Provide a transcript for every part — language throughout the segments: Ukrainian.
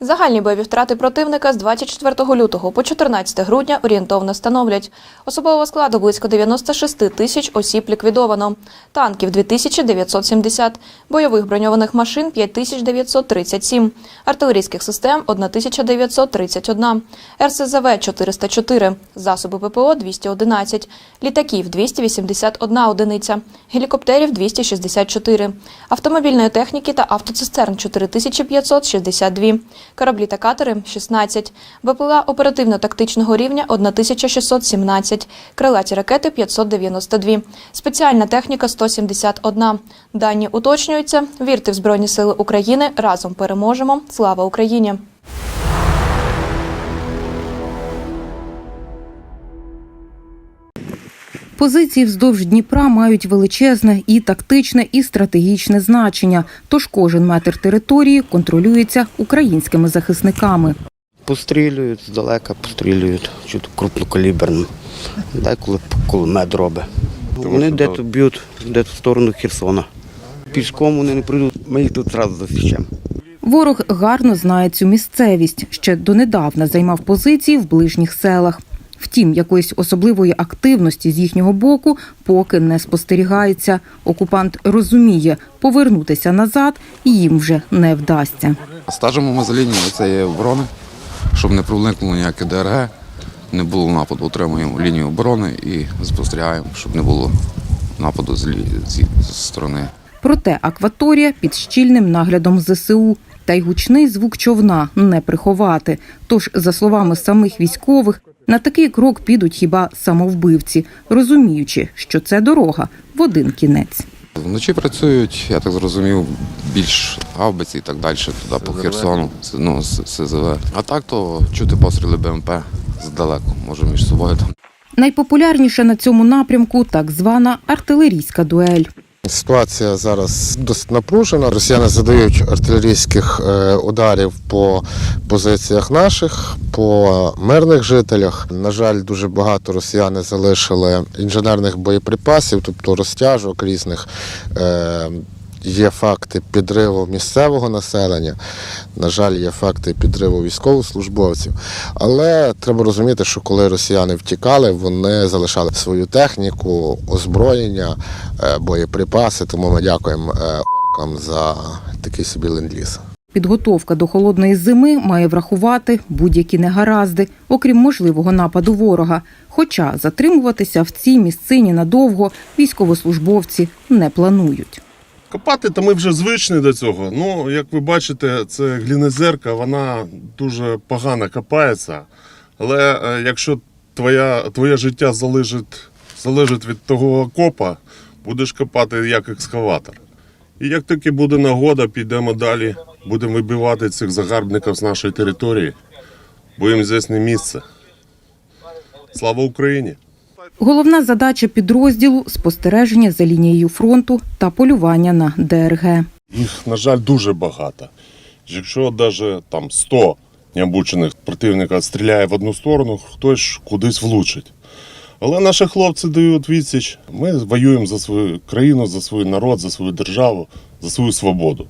Загальні бойові втрати противника з 24 лютого по 14 грудня орієнтовно становлять. Особового складу близько 96 тисяч осіб ліквідовано, танків 2970, бойових броньованих машин 5937, артилерійських систем 1931, РСЗВ 404, засоби ППО 211, літаків 281 одиниця, гелікоптерів 264, автомобільної техніки та автоцистерн 4562, кораблі та катери 16, БПЛА оперативно-тактичного рівня 1617, крилаті ракети 592, спеціальна техніка 171. Дані уточнюються. Вірте в Збройні Сили України. Разом переможемо. Слава Україні! Позиції вздовж Дніпра мають величезне і тактичне, і стратегічне значення. Тож кожен метр території контролюється українськими захисниками. Пострілюють здалека, пострілюють чуть крупнокаліберним. Деколи кулемет робить. Вони де-то б'ють, де-то в сторону Херсона. Пішком вони не прийдуть, ми їх тут одразу засічемо. Ворог гарно знає цю місцевість. Ще донедавна займав позиції в ближніх селах. Втім, якоїсь особливої активності з їхнього боку поки не спостерігається. Окупант розуміє, повернутися назад їм вже не вдасться. Стажимо ми за лінією цієї оборони, щоб не проникнуло ніяке ДРГ, не було нападу, утримуємо лінію оборони і спостерігаємо, щоб не було нападу з, лі... зі з сторони. Проте акваторія під щільним наглядом ЗСУ. Та й гучний звук човна не приховати. Тож, за словами самих військових, на такий крок підуть хіба самовбивці, розуміючи, що це дорога в один кінець. Вночі працюють, я так зрозумів, більш гаубиці і так далі, туди по Херсону, ну, з СЗВ. А так то чути постріли БМП здалеку, може між собою там. Найпопулярніша на цьому напрямку так звана артилерійська дуель. Ситуація зараз досить напружена. Росіяни задають артилерійських е, ударів по позиціях наших, по мирних жителях. На жаль, дуже багато росіяни залишили інженерних боєприпасів, тобто розтяжок різних. Є факти підриву місцевого населення, на жаль, є факти підриву військовослужбовців. Але треба розуміти, що коли росіяни втікали, вони залишали свою техніку, озброєння, е, боєприпаси. Тому ми дякуємо е, оркам за такий собі ленд-ліз. Підготовка до холодної зими має врахувати будь-які негаразди, окрім можливого нападу ворога. Хоча затримуватися в цій місцині надовго військовослужбовці не планують. Копати, то ми вже звичні до цього. Ну, як ви бачите, це глінезерка, вона дуже погано копається. Але е, якщо твоя, твоє життя залежить, залежить від того окопа, будеш копати як екскаватор. І як тільки буде нагода, підемо далі, будемо вибивати цих загарбників з нашої території, бо їм здесь місце. Слава Україні! Головна задача підрозділу спостереження за лінією фронту та полювання на ДРГ. Їх, на жаль, дуже багато. Якщо навіть там 100 необучених противника стріляє в одну сторону, хтось кудись влучить. Але наші хлопці дають відсіч. Ми воюємо за свою країну, за свій народ, за свою державу, за свою свободу.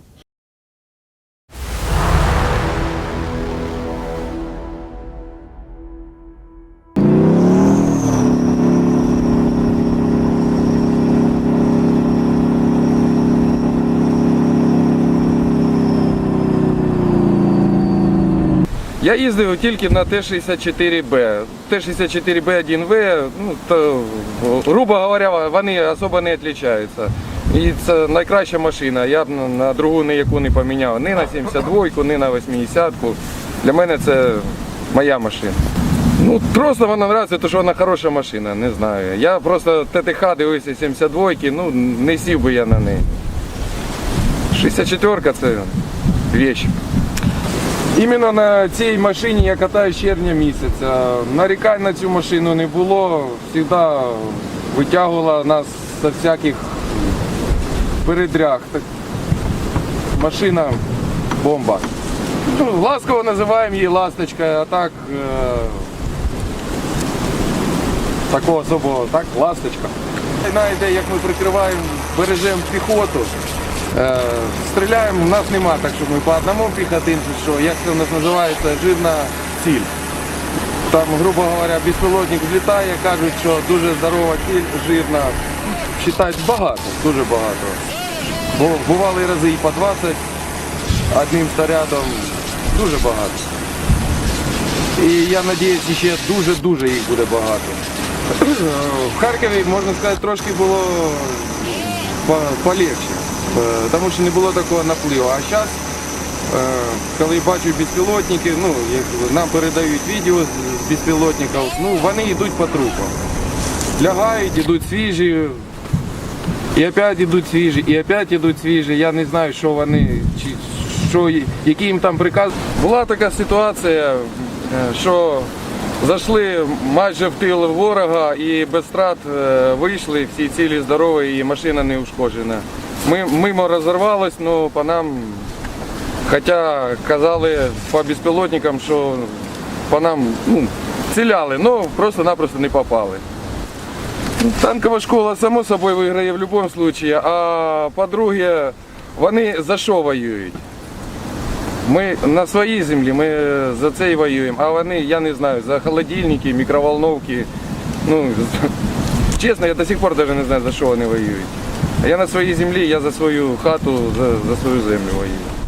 Я їздив тільки на Т-64Б. Т-64Б1В, ну, то, грубо говоря, вони особо не відрізняються. І це найкраща машина. Я б на- другу ніяку не поміняв. Ні на 72-ку, ні на 80-ку. Для мене це моя машина. Ну, просто вона подобається, тому що вона хороша машина, не знаю. Я просто ТТХ дивився 72-ки, ну не сів би я на неї. 64-ка це вещь. Іменно на цій машині я катаюсь з червня місяця. Нарікань на цю машину не було. Завжди витягувала нас з всяких передряг. Так, машина бомба. Ну, ласково називаємо її ласточка, а так е, такого особого, так, ласточка. Знаєте, як ми прикриваємо, бережемо піхоту. Е, стріляємо, у нас нема так, що ми по одному піхотинцю, що як це у нас називається, жирна ціль. Там, грубо говоря, безпілотник влітає, кажуть, що дуже здорова ціль, жирна. Считають багато, дуже багато. Бо бували рази і по 20 одним снарядом, дуже багато. І я сподіваюся, ще дуже-дуже їх буде багато. В Харкові, можна сказати, трошки було полегше, тому що не було такого напливу. А зараз, коли бачу безпілотники, ну, нам передають відео з- безпілотників, ну, вони йдуть по трупам. Лягають, йдуть свіжі, і опять йдуть свіжі, і опять йдуть свіжі. Я не знаю, що вони, чи що, які їм там приказ. Була така ситуація, е, що зайшли майже в тил ворога і без страт е, вийшли, всі цілі здорові і машина не ушкоджена. Ми мимо розірвалось, але по нам, хоча казали по безпілотникам, що по нам ну, ціляли, але просто-напросто не попали. Танкова школа, само собою, виграє в будь-якому випадку, а по-друге, вони за що воюють? Ми на своїй землі, ми за це і воюємо, а вони, я не знаю, за холодильники, мікроволновки. Ну, чесно, я до сих пор навіть не знаю, за що вони воюють. Я на своїй землі, я за свою хату, за, за свою землю воюю.